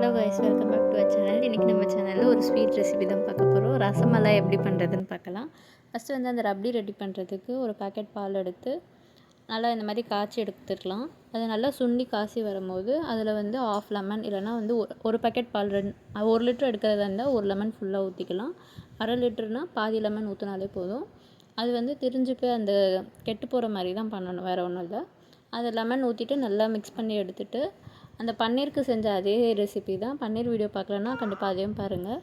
Hello guys welcome back to our channel இன்றைக்கி நம்ம சேனலில் ஒரு ஸ்வீட் ரெசிபி தான் பார்க்க போகிறோம் ரசமலாய் எப்படி பண்ணுறதுன்னு பார்க்கலாம். ஃபஸ்ட்டு வந்து அந்த ரப்டி ரெடி பண்ணுறதுக்கு ஒரு பாக்கெட் பால் எடுத்து நல்லா இந்த மாதிரி காய்ச்சி எடுத்துக்கலாம். அது நல்லா சுண்டி காசி வரும்போது அதில் வந்து ஆஃப் லெமன் இல்லைனா வந்து ஒரு ஒரு பாக்கெட் பால் ரெண்டு ஒரு லிட்டர் எடுக்கிறதா இருந்தால் ஒரு லெமன் ஃபுல்லாக ஊற்றிக்கலாம் அரை லிட்டர்னால் பாதி லெமன் ஊற்றினாலே போதும். அது வந்து திரிஞ்சு போய் அந்த கெட்டு போகிற மாதிரி தான் பண்ணணும் வேறு ஒன்றும் இல்லை. அதை லெமன் ஊற்றிட்டு நல்லா மிக்ஸ் பண்ணி எடுத்துகிட்டு அந்த பன்னீருக்கு செஞ்ச அதே ரெசிபி தான். பன்னீர் வீடியோ பார்க்கலன்னா கண்டிப்பாக அதையும் பாருங்கள்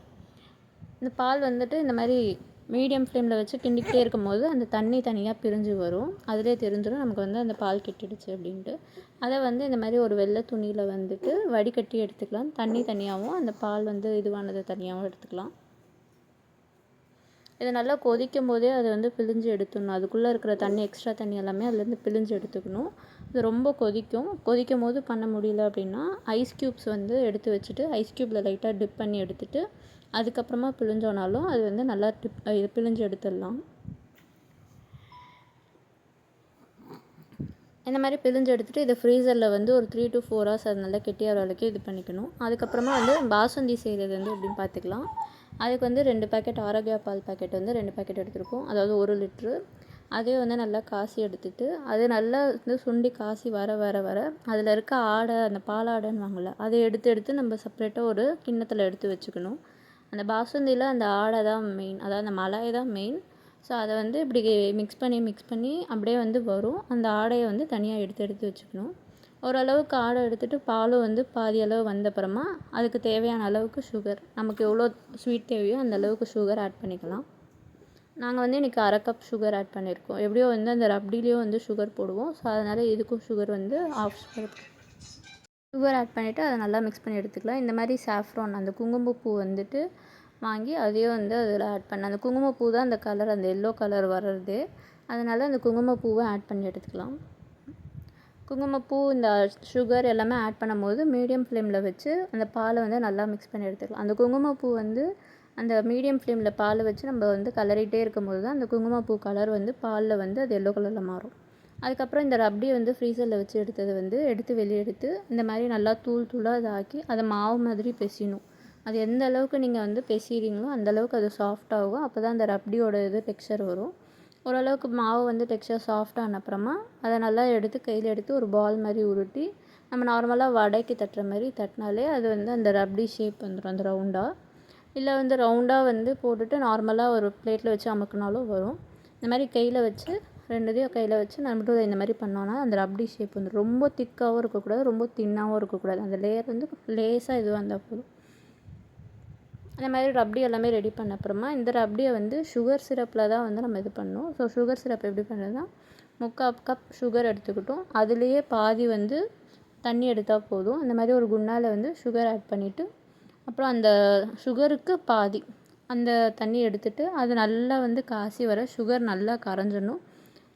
இந்த பால் வந்துட்டு இந்த மாதிரி மீடியம் ஃப்ளேமில் வச்சு கிண்டிக்கிட்டே இருக்கும்போது அந்த தண்ணி தனியாக பிரிஞ்சு வரும். அதிலே தெரிஞ்சிடும் நமக்கு வந்து அந்த பால் கெட்டிடுச்சு அப்படின்ட்டு. அதை வந்து இந்த மாதிரி ஒரு வெள்ளை துணியில் வந்துட்டு வடிகட்டி எடுத்துக்கலாம். தண்ணி தனியாகவும் அந்த பால் வந்து இதுவானது தனியாகவும் எடுத்துக்கலாம். இது நல்லா கொதிக்கும் போதே அதை வந்து பிழிஞ்சு எடுத்துடணும். அதுக்குள்ளே இருக்கிற தண்ணி எக்ஸ்ட்ரா தண்ணி எல்லாமே அதுலேருந்து பிழிஞ்சு எடுத்துக்கணும். இது ரொம்ப கொதிக்கும். கொதிக்கும் போது பண்ண முடியல அப்படின்னா ஐஸ் க்யூப்ஸ் வந்து எடுத்து வச்சுட்டு ஐஸ் க்யூப்பில் லைட்டாக டிப் பண்ணி எடுத்துட்டு அதுக்கப்புறமா பிழிஞ்சோனாலும் அது வந்து நல்லா டிப் இது பிழிஞ்சு எடுத்துடலாம். இந்த மாதிரி பிழிஞ்சு எடுத்துகிட்டு இதை ஃப்ரீசரில் வந்து ஒரு த்ரீ டு ஃபோர் ஹவர்ஸ் அது நல்லா கெட்டியாகிற வரைக்கும் இது பண்ணிக்கணும். அதுக்கப்புறமா வந்து பாசுந்தி செய்கிறது வந்து எப்படின்னு பார்த்துக்கலாம். அதுக்கு வந்து ரெண்டு பேக்கெட் ஆரோக்கியா பால் பேக்கெட் வந்து ரெண்டு பேக்கெட் எடுத்திருக்கோம். அதாவது ஒரு லிட்ரு. அதே வந்து நல்லா காசி எடுத்துட்டு அது நல்லா வந்து சுண்டி காசி வர வர வர அதில் இருக்க ஆடை அந்த பாலாடைன்னு வாங்கல அதை எடுத்து எடுத்து நம்ம செப்பரேட்டாக ஒரு கிண்ணத்தில் எடுத்து வச்சுக்கணும். அந்த பாசுந்தியில் அந்த ஆடை தான் மெயின் அதாவது அந்த மலாய் தான் மெயின் ஸோ அதை வந்து இப்படி மிக்ஸ் பண்ணி மிக்ஸ் பண்ணி அப்படியே வந்து வரும். அந்த ஆடையை வந்து தனியாக எடுத்து எடுத்து வச்சுக்கணும். ஓரளவுக்கு ஆடை எடுத்துகிட்டு பாலும் வந்து பாதி அளவு வந்தப்புறமா அதுக்கு தேவையான அளவுக்கு சுகர் நமக்கு எவ்வளோ ஸ்வீட் தேவையோ அந்த அளவுக்கு சுகர் ஆட் பண்ணிக்கலாம். நாங்கள் வந்து இன்றைக்கி அரை கப் சுகர் ஆட் பண்ணியிருக்கோம். எப்படியோ வந்து அந்த ரப்டிலேயும் வந்து சுகர் போடுவோம். ஸோ அதனால் இதுக்கும் சுகர் வந்து ஆஃப் சுகர் சுகர் ஆட் பண்ணிவிட்டு அதை நல்லா மிக்ஸ் பண்ணி எடுத்துக்கலாம். இந்த மாதிரி சாஃப்ரான் அந்த குங்குமப்பூ வந்துட்டு வாங்கி அதையும் வந்து அதில் ஆட் பண்ண அந்த குங்குமப்பூ தான் அந்த கலர் அந்த எல்லோ கலர் வர்றது. அதனால் அந்த குங்குமப்பூவை ஆட் பண்ணி எடுத்துக்கலாம். குங்குமப்பூ இந்த சுகர் எல்லாமே ஆட் பண்ணும்போது மீடியம் ஃப்ளேமில் வச்சு அந்த பாலை வந்து நல்லா மிக்ஸ் பண்ணி எடுத்துக்கலாம். அந்த குங்குமப்பூ வந்து அந்த மீடியம் ஃப்ளேமில் பாலை வச்சு நம்ம வந்து கலரிகிட்டே இருக்கும்போது தான் அந்த குங்குமப்பூ கலர் வந்து பாலில் வந்து அது எல்லோ கலரில் மாறும். அதுக்கப்புறம் இந்த ரப்டி வந்து ஃப்ரீசரில் வச்சு எடுத்தது வந்து எடுத்து வெளியே எடுத்து இந்த மாதிரி நல்லா தூள் தூளாக அதை ஆக்கி அதை மாவு மாதிரி பெசியணும். அது எந்த அளவுக்கு நீங்கள் வந்து பெசிறீங்களோ அந்தளவுக்கு அது சாஃப்டாகும் அப்போ தான் அந்த ரப்டியோட இது டெக்ஸ்சர் வரும். ஓரளவுக்கு மாவு வந்து டெக்ஸ்சர் சாஃப்டான அப்புறமா அதை நல்லா எடுத்து கையில் எடுத்து ஒரு பால் மாதிரி உருட்டி நம்ம நார்மலாக வடைக்கு தட்டுற மாதிரி தட்டினாலே அது வந்து அந்த ரப்டி ஷேப் வந்துடும் அந்த ரவுண்டாக இல்லை வந்து ரவுண்டாக வந்து போட்டுட்டு நார்மலாக ஒரு பிளேட்டில் வச்சு அமுக்குனாலும் வரும். இந்த மாதிரி கையில் வச்சு ரெண்டுதையும் கையில் வச்சு நம்ம இந்த மாதிரி பண்ணோன்னா அந்த ரப்டி ஷேப் வந்து ரொம்ப திக்காகவும் இருக்கக்கூடாது ரொம்ப தின்னாகவும் இருக்கக்கூடாது. அந்த லேயர் வந்து லேஸாக இதுவாக இருந்தால் போதும். அந்த மாதிரி ரப்டி எல்லாமே ரெடி பண்ண அப்புறமா இந்த ரப்டியை வந்து சுகர் சிரப்பில் தான் வந்து நம்ம இது பண்ணணும். ஸோ சுகர் சிரப் எப்படி பண்ணுறதுனா முக்கால் கப் சுகர் எடுத்துக்கிட்டோம். அதுலேயே பாதி வந்து தண்ணி எடுத்தால் போதும். அந்த மாதிரி ஒரு குண்டாவில் வந்து சுகர் ஆட் பண்ணிவிட்டு அப்புறம் அந்த சுகருக்கு பாதி அந்த தண்ணி எடுத்துட்டு அது நல்லா வந்து காசி வர சுகர் நல்லா கரைஞ்சிடணும்.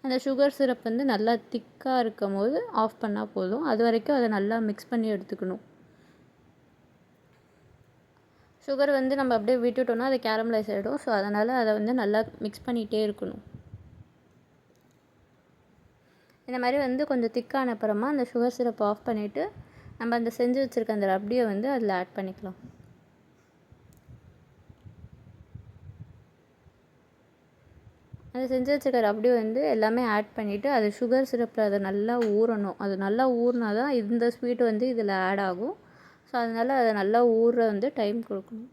அந்த சுகர் சிரப் வந்து நல்லா திக்காக இருக்கும் போது ஆஃப் பண்ணால் போதும். அது வரைக்கும் அதை நல்லா மிக்ஸ் பண்ணி எடுத்துக்கணும். சுகர் வந்து நம்ம அப்படியே விட்டுட்டோம்னா அது கேரமலைஸ் ஆகிடும் ஸோ அதனால் அதை வந்து நல்லா மிக்ஸ் பண்ணிகிட்டே இருக்கணும். இந்த மாதிரி வந்து கொஞ்சம் திக்கான அப்புறமா அந்த சுகர் சிரப் ஆஃப் பண்ணிவிட்டு நம்ம அந்த செஞ்சு வச்சுருக்க அந்த ரப்டியை வந்து அதில் ஆட் பண்ணிக்கலாம். அது செஞ்சு வச்சுருக்க ரப்டி வந்து எல்லாமே ஆட் பண்ணிவிட்டு அது சுகர் சிரப்பில் அதை நல்லா ஊறணும். அது நல்லா ஊறினா தான் இந்த ஸ்வீட் வந்து இதில் ஆட் ஆகும். ஸோ அதனால் அதை நல்லா ஊற வந்து டைம் கொடுக்கணும்.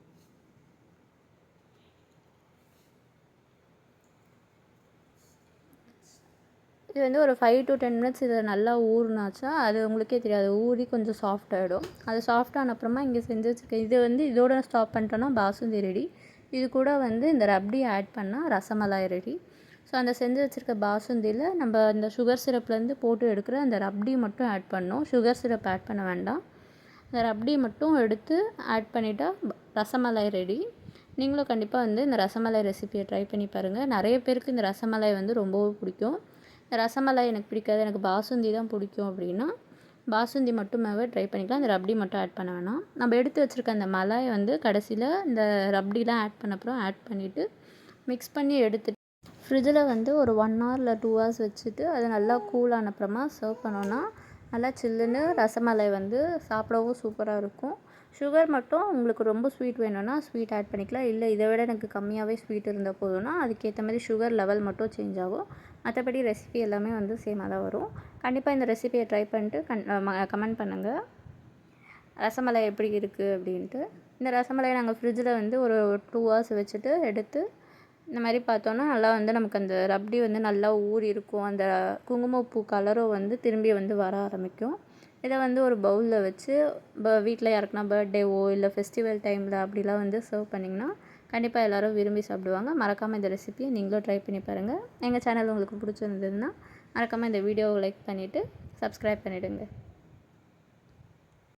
இது வந்து ஒரு ஃபைவ் டு டென் மினிட்ஸ் இதை நல்லா ஊறுனாச்சா அது உங்களுக்கே தெரியாது. ஊறி கொஞ்சம் சாஃப்ட் ஆகிடும் அது சாஃப்டான அப்புறமா இங்கே செஞ்சு வச்சுருக்க இது வந்து இதோட ஸ்டாப் பண்ணிட்டோன்னா பாசுந்தி ரெடி. இது கூட வந்து இந்த ரப்டி ஆட் பண்ணால் ரசமலாய் ரெடி. ஸோ அந்த செஞ்சு வச்சுருக்க பாசுந்தியில் நம்ம அந்த சுகர் சிரப்லேருந்து போட்டு எடுக்கிற அந்த ரப்டி மட்டும் ஆட் பண்ணோம் சுகர் சிரப் ஆட் பண்ண வேண்டாம். இந்த ரப்டி மட்டும் எடுத்து ஆட் பண்ணிட்டா ரசமலாய் ரெடி நீங்களும் கண்டிப்பாக வந்து இந்த ரசமலாய் ரெசிபியை ட்ரை பண்ணி பாருங்கள் நிறைய பேருக்கு இந்த ரசமலாய் வந்து ரொம்பவும் பிடிக்கும். இந்த ரசமலாய் எனக்கு பிடிக்காது. எனக்கு பாசுந்தி தான் பிடிக்கும் அப்படின்னா பாசுந்தி மட்டுமாவே ட்ரை பண்ணிக்கலாம். இந்த ரப்டி மட்டும் ஆட் பண்ண வேணாம். நம்ம எடுத்து வச்சுருக்க அந்த மலாயை வந்து கடைசியில் இந்த ரப்டிலாம் ஆட் பண்ண அப்புறம் ஆட் பண்ணிவிட்டு மிக்ஸ் பண்ணி எடுத்துட்டு ஃப்ரிட்ஜில் வந்து ஒரு ஒன் ஹவர் இல்லை டூ ஹவர்ஸ் வச்சுட்டு அது நல்லா கூல் ஆனப்புறமா சர்வ் பண்ணோன்னா நல்லா சில்லுன்னு ரசமலாய் வந்து சாப்பிடவும் சூப்பராக இருக்கும். சுகர் மட்டும் உங்களுக்கு ரொம்ப ஸ்வீட் வேணும்னா ஸ்வீட் ஆட் பண்ணிக்கலாம். இல்லை இதை விட எனக்கு கம்மியாகவே ஸ்வீட் இருந்தால் போதும்னா அதுக்கேற்ற மாதிரி சுகர் லெவல் மட்டும் சேஞ்ச் ஆகும். மற்றபடி ரெசிபி எல்லாமே வந்து சேமாக தான் வரும். கண்டிப்பாக இந்த ரெசிபியை ட்ரை பண்ணிட்டு கன் கமெண்ட் பண்ணுங்கள் ரசமலை எப்படி இருக்குது அப்படின்ட்டு. இந்த ரசமலையை நாங்கள் ஃப்ரிட்ஜில் வந்து ஒரு டூ ஹவர்ஸ் வச்சுட்டு எடுத்து இந்த மாதிரி பார்த்தோன்னா நல்லா வந்து நமக்கு அந்த ரப்டி வந்து நல்லா ஊறி இருக்கும் அந்த குங்குமப்பூ கலரும் வந்து திரும்பி வந்து வர ஆரம்பிக்கும். இதை வந்து ஒரு பவுலில் வச்சு ப வீட்டில் யாருக்குனா பர்த்டேவோ இல்லை ஃபெஸ்டிவல் டைமில் அப்படிலாம் வந்து சர்வ் பண்ணிங்கன்னா கண்டிப்பாக எல்லோரும் விரும்பி சாப்பிடுவாங்க. மறக்காமல் இந்த ரெசிபியை நீங்களும் ட்ரை பண்ணி பாருங்கள் எங்கள் சேனல் உங்களுக்கு பிடிச்சிருந்ததுன்னா மறக்காமல் இந்த வீடியோவை லைக் பண்ணிவிட்டு சப்ஸ்கிரைப் பண்ணிவிடுங்க